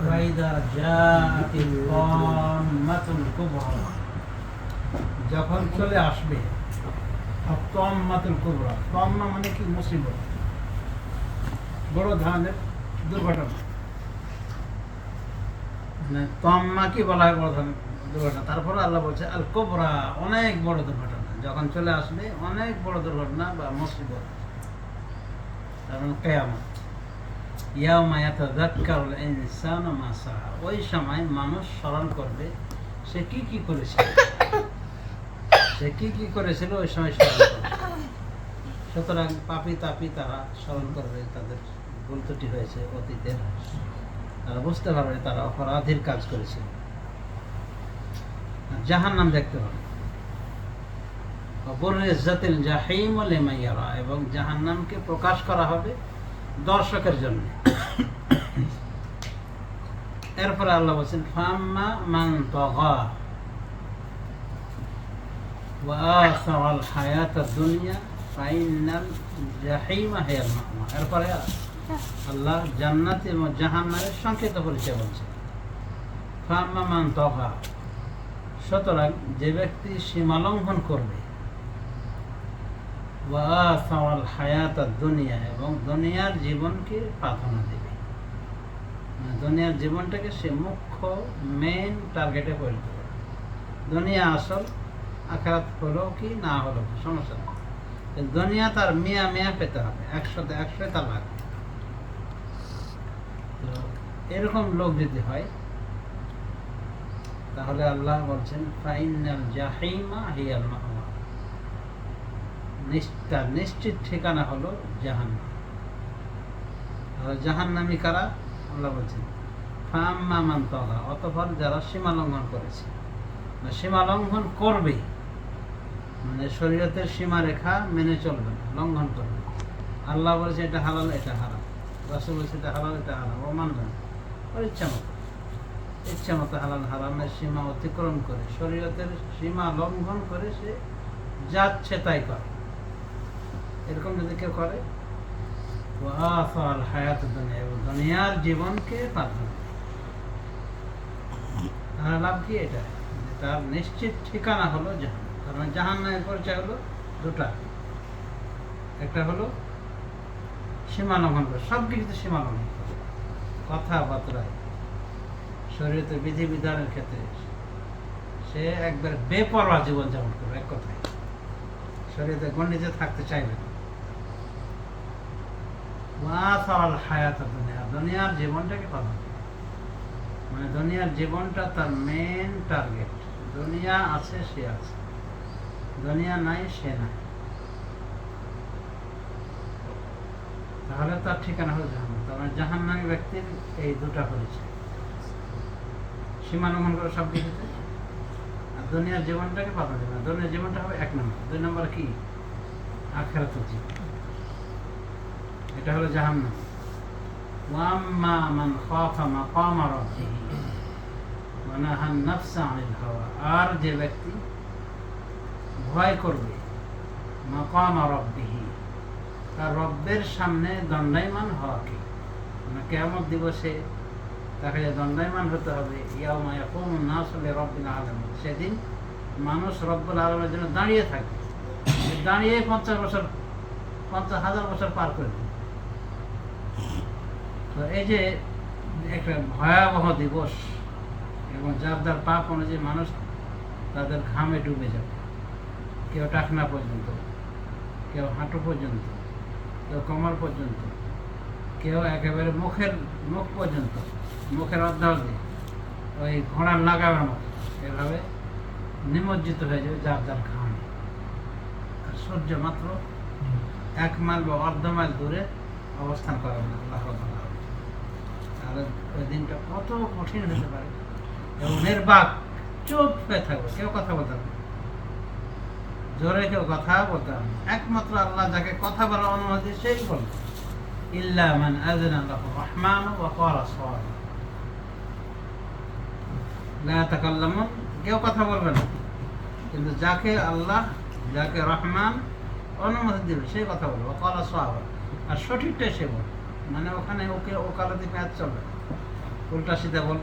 وإذا جاءت الطامة الكبرى যখন চলে আসবে তম্মাতুল কুবরা তম্মা মানে কি মুসিবত বড় ধরনের দুর্ঘটনা মানে তম্মা কি বলা হয় বড় ধরনের দুর্ঘটনা তারপরে আল্লাহ বলছে আল কোবরা অনেক বড় দুর্ঘটনা যখন চলে আসবে অনেক বড় দুর্ঘটনা বা মুসিবত তার মানে কেয়ামত ওই সময় মানুষ স্মরণ করবে, সে কি কি করেছিল? সে কি কি করেছিল, ওই সময় স্মরণ করবে। সুতরাং পাপি তাপি তারা স্মরণ করবে, তাদের হয়েছে, অতীতের তারা বুঝতে পারবে, তারা অপরাধীর কাজ করেছে। জাহান নাম দেখতে পাবে এবং জাহান্নামকে প্রকাশ করা হবে দর্শকের জন্য এরপরে আল্লাহ বলছেন ফাম্মা মান তগা وآثر الحياة الدنيا فإن الجحيم هي المأوى এরপরে আল্লাহ জান্নাত এবং জাহান্নামের সংক্ষিপ্ত পরিচয় বলছে ফাম্মা মান তগা সুতরাং যে ব্যক্তি সীমালঙ্ঘন করবে ওয়াসাওয়াল দুনিয়া এবং দুনিয়ার জীবনকে প্রাধান্য দেবে। মানে দুনিয়ার জীবনটাকে সে মুখ্য মেন টার্গেটে পরিণত করে দুনিয়া আসল, আখারাত হলো কি, না হলো সমস্যা নেই। দুনিয়া তার মিয়া মিয়া পেতে হবে একশোতে একশো তার লাগবে এরকম লোক যদি হয়, তাহলে আল্লাহ বলছেন ফাইনাল জাহিমা হিয়াল মাহওয়া নিশ্চিত নিশ্চিত ঠিকানা হলো জাহান্নাম। আর জাহান্নামী কারা? আল্লাহ বলছেন ফাম্মা মান অতঃপর যারা সীমা লঙ্ঘন করেছে। সীমা লঙ্ঘন করবে মানে শরীয়তের সীমা রেখা মেনে চলবে না, লঙ্ঘন করবে। আল্লাহ বলছে, এটা হালাল, এটা হারাম। রাসুল বলছে, এটা হালাল, এটা হারাম। ও মানবে না। ইচ্ছা মতো ইচ্ছা মতো হালাল, হারামের সীমা অতিক্রম করে, শরীয়তের সীমা লঙ্ঘন করে সে যাচ্ছে তাই করে। এরকম যদি কেউ করে? দুনিয়ার জীবনকে প্রাধান্য দেয়। লাভ কি এটা? তার নিশ্চিত ঠিকানা হলো জাহান কারণ জাহান নামের পরিচয় হলো দুটা। একটা হলো সীমা লঙ্ঘন করে সব কিছুতে সীমা লঙ্ঘন করে। কথাবার্তায়, শরীয়তে বিধি বিধানের ক্ষেত্রে সে একবার বেপরোয়া জীবনযাপন করবে এক কথায়। শরীয়তে গণ্ডিতে থাকতে চাইবে না। দুনিয়ার জীবনটাকে পালন মানে দুনিয়ার জীবনটা তার মেন টার্গেট দুনিয়া আছে, সে আছে। দুনিয়া নাই, সে নাই। তাহলে তার ঠিকানা হলো জাহান্ন তার মানে ব্যক্তির এই দুটা পরিচয়। সীমা করে সব কিছুতে। আর দুনিয়ার জীবনটাকে পালন না দুনিয়ার জীবনটা হবে এক নম্বর। দুই নম্বর কি? আখেরাত জীবন। এটা হলো হাওয়া। আর যে ব্যক্তি ভয় করবে তার রব্বের সামনে দণ্ডায়মান হওয়াকে। মানে কেয়ামত দিবসে তাকে দণ্ডায়মান হতে হবে। ইয়াউমা ইয়াকুমুন নাসু আলামিন। সেদিন মানুষ রব্বুল আলমের জন্য দাঁড়িয়ে থাকবে। দাঁড়িয়ে পঞ্চাশ বছর, পঞ্চাশ হাজার বছর পার করে তো এই যে একটা ভয়াবহ দিবস এবং যার যার পাপ অনুযায়ী মানুষ তাদের ঘামে ডুবে যাবে। কেউ টাকনা পর্যন্ত, কেউ হাঁটু পর্যন্ত, কেউ কোমর পর্যন্ত, কেউ একেবারে মুখের মুখ পর্যন্ত, মুখের অর্ধাবধি ওই ঘোড়ার লাগাবার মতো এভাবে নিমজ্জিত হয়ে যাবে যার যার ঘামে। আর সূর্য মাত্র এক মাইল বা অর্ধ মাইল দূরে অবস্থান করাবে না আল্লাহ তাহলে ওই দিনটা কত কঠিন হতে পারে। এবং নির্বাক চুপ হয়ে থাকবে, কেউ কথা বলতে হবে জোরে কেউ কথা বলতে হবে একমাত্র আল্লাহ যাকে কথা বলার অনুমতি সেই বলবে। ইল্লা মান আযনা লাহু রহমান ওয়া ক্বালা সাওয়াবা লা তাকাল্লামুন কেউ কথা বলবে না। কিন্তু যাকে আল্লাহ, যাকে রহমান অনুমতি দেবে, সেই কথা বলবে। ক্বালা সাওয়াবা আর সঠিকটাই সে বল মানে ওখানে ওকে ওকালতি ম্যাচ চলবে। উল্টা সিধা বল